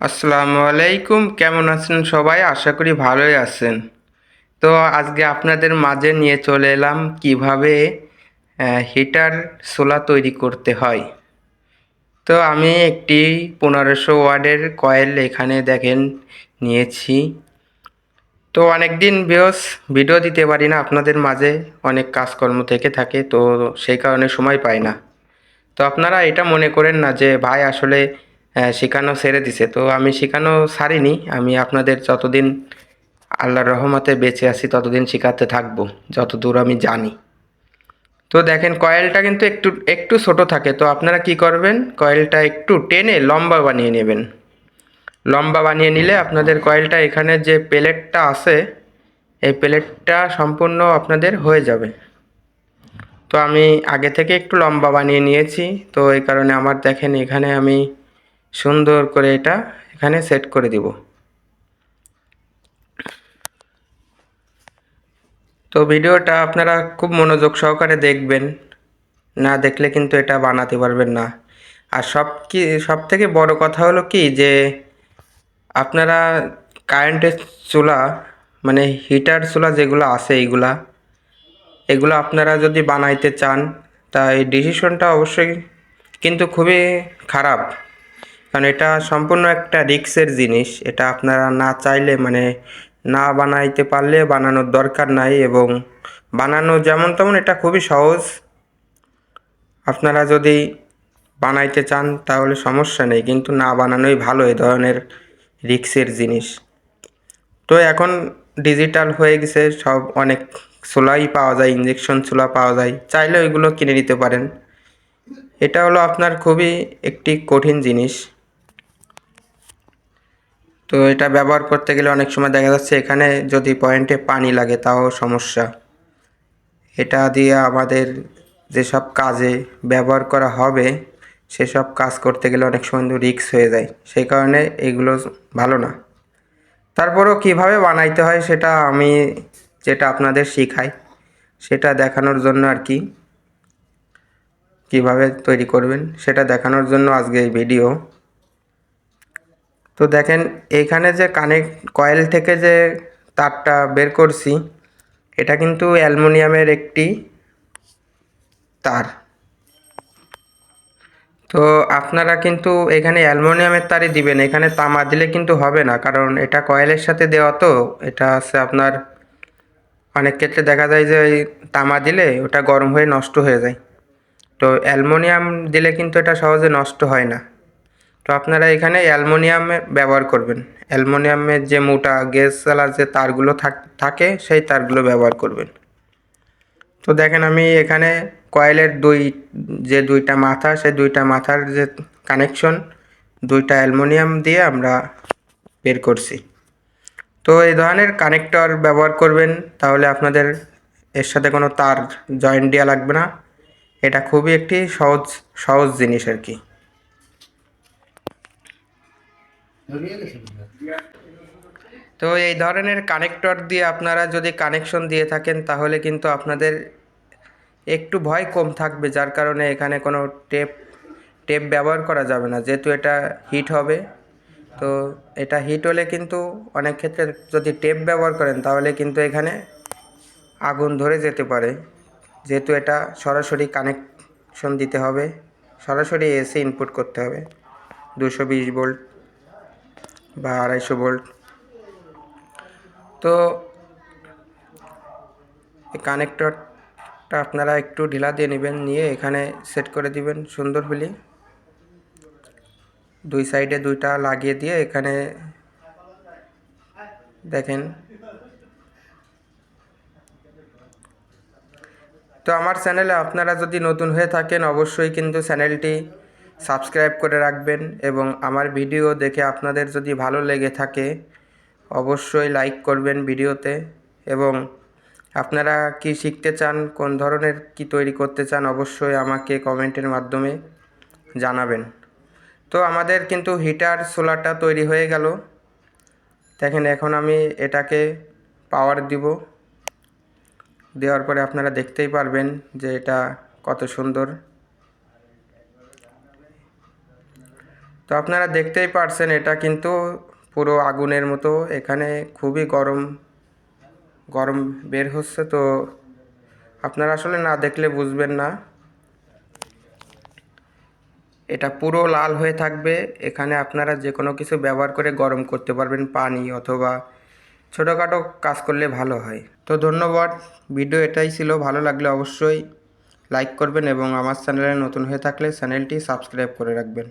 আসসালামু আলাইকুম, কেমন আছেন সবাই? আশা করি ভালোই আছেন। তো আজকে আপনাদের মাঝে নিয়ে চলে এলাম কীভাবে হিটার সোলা তৈরি করতে হয়। তো আমি একটি পনেরোশো ওয়ার্ডের কয়েল এখানে দেখেন নিয়েছি। তো অনেক দিন বেশ ভিডিও দিতে পারি না, আপনাদের মাঝে অনেক কাজকর্ম থেকে থাকে, তো সেই কারণে সময় পাই না। তো আপনারা এটা মনে করেন না যে, ভাই আসলে শেখানো ছেড়ে দিছে। তো আমি শেখানো ছাড়িনি। আমি আপনাদের যতদিন আল্লাহর রহমতে বেঁচে আছি, ততদিন শেখাতে থাকব, যতদূর আমি জানি। তো দেখেন, কয়েলটা কিন্তু একটু একটু ছোট থাকে। তো আপনারা কি করবেন? কয়েলটা একটু টেনে লম্বা বানিয়ে নেবেন। লম্বা বানিয়ে নিলে আপনাদের কয়েলটা এখানে যে প্লেটটা আছে, এই প্লেটটা সম্পূর্ণ আপনাদের হয়ে যাবে। তো আমি আগে থেকে একটু লম্বা বানিয়ে নিয়েছি। তো এই কারণে আমার দেখেন, এখানে আমি সুন্দর করে এটা এখানে সেট করে দিব। তো ভিডিওটা আপনারা খুব মনোযোগ সহকারে দেখবেন, না দেখলে কিন্তু এটা বানাতে পারবেন না। আর সব কি, সব থেকে বড় কথা হলো কি যে, আপনারা কারেন্টের চুলা মানে হিটার চুলা যেগুলো আছে এইগুলা, এগুলো আপনারা যদি বানাইতে চান, তা এই ডিসিশনটা অবশ্যই কিন্তু খুবই খারাপ। কারণ এটা সম্পূর্ণ একটা রিক্সের জিনিস। এটা আপনারা না চাইলে মানে না বানাইতে পারলে বানানোর দরকার নাই এবং বানানো যেমন তেমন এটা খুবই সহজ। আপনারা যদি বানাইতে চান তাহলে সমস্যা নেই, কিন্তু না বানানোই ভালো এই ধরনের রিক্সের জিনিস। তো এখন ডিজিটাল হয়ে গেছে, সব অনেক চুলাই পাওয়া যায় ইঞ্জেকশন চুলা পাওয়া যায়, চাইলে ওইগুলো কিনে নিতে পারেন। এটা হলো আপনার খুবই একটি কঠিন জিনিস। তো এটা ব্যবহার করতে গেলে অনেক সময় দেখা যাচ্ছে এখানে যদি পয়েন্টে পানি লাগে তাও সমস্যা। এটা দিয়ে আমাদের যেসব কাজে ব্যবহার করা হবে, সেসব কাজ করতে গেলে অনেক সময় কিন্তু রিক্স হয়ে যায়। সেই কারণে এগুলো ভালো না। তারপরেও কীভাবে বানাইতে হয় সেটা আমি যেটা আপনাদের শেখাই, সেটা দেখানোর জন্য আর কি। কীভাবে তৈরি করবেন সেটা দেখানোর জন্য আজকে এই ভিডিও তো দেখেন এইখানে যে কানেক্ট কয়েল থেকে যে তারটা বের করছি, এটা কিন্তু অ্যালুমিনিয়ামের একটি তার। তো আপনারা কিন্তু এখানে অ্যালুমিনিয়ামের তারই দিবেন, এখানে তামা দিলে কিন্তু হবে না, কারণ এটা কয়েলের সাথে দেওয়া তো, এটা আছে আপনার, অনেক ক্ষেত্রে দেখা যায় যে ওই তামা দিলে ওটা গরম হয়ে নষ্ট হয়ে যায়। তো অ্যালুমিনিয়াম দিলে কিন্তু এটা সহজে নষ্ট হয় না। তো আপনারা এখানে অ্যালুমিনিয়ামে ব্যবহার করবেন। অ্যালুমিনিয়ামের যে মোটা গ্যাস চালার যে তারগুলো থাক- থাকে, সেই তারগুলো ব্যবহার করবেন। তো দেখেন আমি এখানে কয়েলের দুই, যে দুইটা মাথা, সেই দুইটা মাথার যে কানেকশন দুইটা অ্যালুমিনিয়াম দিয়ে আমরা বের করছি। তো এই ধরনের কানেক্টর ব্যবহার করবেন, তাহলে আপনাদের এর সাথে কোনো তার জয়েন্ট দেওয়া লাগবে না। এটা খুবই একটি সহজ সহজ জিনিস আর কি। তো? এই ধরনের কানেক্টর দিয়ে আপনারা যদি কানেকশন দিয়ে থাকেন, তাহলে কিন্তু আপনাদের একটু ভয় কম থাকবে, যার কারণে এখানে কোনো টেপ টেপ ব্যবহার করা যাবে না। যেহেতু এটা হিট হবে, তো এটা হিট হলে কিন্তু অনেক ক্ষেত্রে যদি টেপ ব্যবহার করেন, তাহলে কিন্তু এখানে আগুন ধরে যেতে পারে। যেহেতু এটা সরাসরি কানেকশন দিতে হবে, সরাসরি এসি ইনপুট করতে হবে। দুশো বিশ ভোল্ট বা আড়াইশো ভোল্ট। তো এই কানেক্টরটা আপনারা একটু ঢিলা দিয়ে নেবেন, নিয়ে এখানে সেট করে দিবেন সুন্দর হলে দুই সাইডে দুইটা লাগিয়ে দিয়ে এখানে দেখেন। তো আমার চ্যানেলে আপনারা যদি নতুন হয়ে থাকেন, অবশ্যই কিন্তু চ্যানেলটি সাবস্ক্রাইব করে রাখবেন এবং আমার ভিডিও দেখে আপনাদের যদি ভালো লেগে থাকে, অবশ্যই লাইক করবেন ভিডিওতে। এবং আপনারা কি শিখতে চান, কোন ধরনের কি তৈরি করতে চান, অবশ্যই আমাকে কমেন্টের মাধ্যমে জানাবেন। তো আমাদের কিন্তু হিটার, সোলারটা তৈরি হয়ে গেল। দেখেন, এখন আমি এটাকে পাওয়ার দিব। দেওয়ার পরে আপনারা দেখতেই পারবেন যে এটা কত সুন্দর। তো আপনারা দেখতেই পারছেন, এটা কিন্তু পুরো আগুনের মতো। এখানে খুবই গরম গরম বের হচ্ছে, তো আপনারা আসলে না দেখলে বুঝবেন না। এটা পুরো লাল হয়ে থাকবে। এখানে আপনারা যে কোনো কিছু ব্যবহার করে গরম করতে পারবেন, পানি অথবা ছোটোখাটো কাজ করলে ভালো হয়। তো ধন্যবাদ, ভিডিও এটাই ছিল। ভালো লাগলে অবশ্যই লাইক করবেন এবং আমার চ্যানেলে নতুন হয়ে থাকলে চ্যানেলটি সাবস্ক্রাইব করে রাখবেন।